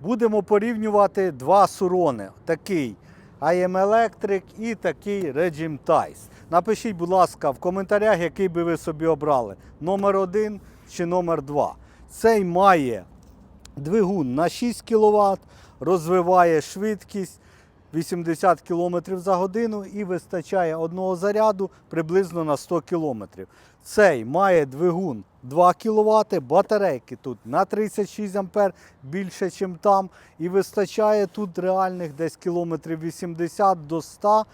Будемо порівнювати два сурони. Такий IM Electric і такий Regime Ties. Напишіть, будь ласка, в коментарях, який би ви собі обрали. Номер 1 чи номер 2 Цей має двигун на 6 кВт, розвиває швидкість 80 км за годину і вистачає одного заряду приблизно на 100 км. Цей має двигун 2 кВт, батарейки тут на 36 А більше, ніж там. І вистачає тут реальних десь кілометрів 80 до 100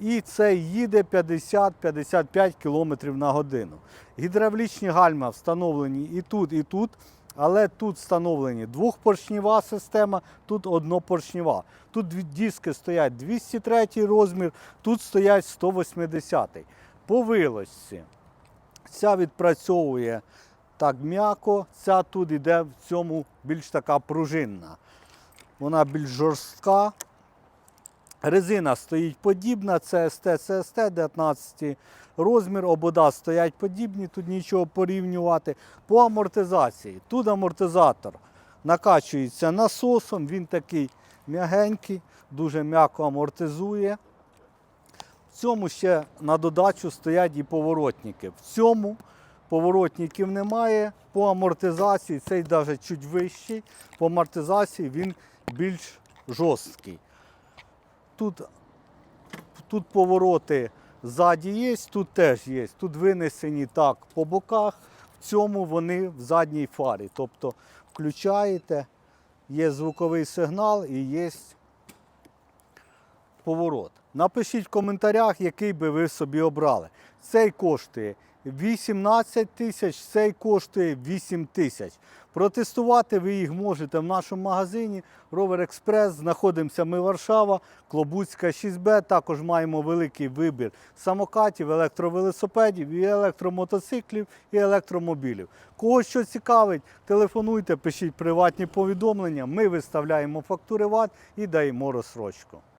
і це їде 50-55 км на годину. Гідравлічні гальма встановлені і тут, і тут. Але тут встановлені двохпоршнева система, тут однопоршнева. Тут диски стоять 203 розмір, тут стоять 180. По вилочці. Ця відпрацьовує так м'яко, ця тут йде в цьому більш така пружинна. Вона більш жорстка. Резина стоїть подібна, це СТ, це 19 розмір, обода стоять подібні, тут нічого порівнювати. По амортизації. Тут амортизатор накачується насосом, він такий м'ягенький, дуже м'яко амортизує. В цьому ще на додачу стоять і поворотники. В цьому поворотників немає. По амортизації цей навіть чуть вищий. По амортизації він більш жорсткий. Тут, тут повороти ззаді є, тут теж є. Тут винесені так по боках, в цьому вони в задній фарі. Тобто включаєте, є звуковий сигнал і є поворот. Напишіть в коментарях, який би ви собі обрали. Цей коштує 18 тисяч, цей коштує 8 тисяч. Протестувати ви їх можете в нашому магазині Rover Express. Знаходимося ми Варшава, Клобуцька 6Б. Також маємо великий вибір самокатів, електровелосипедів, і електромотоциклів, і електромобілів. Кого що цікавить, телефонуйте, пишіть приватні повідомлення. Ми виставляємо фактури ВАТ і даємо розсрочку.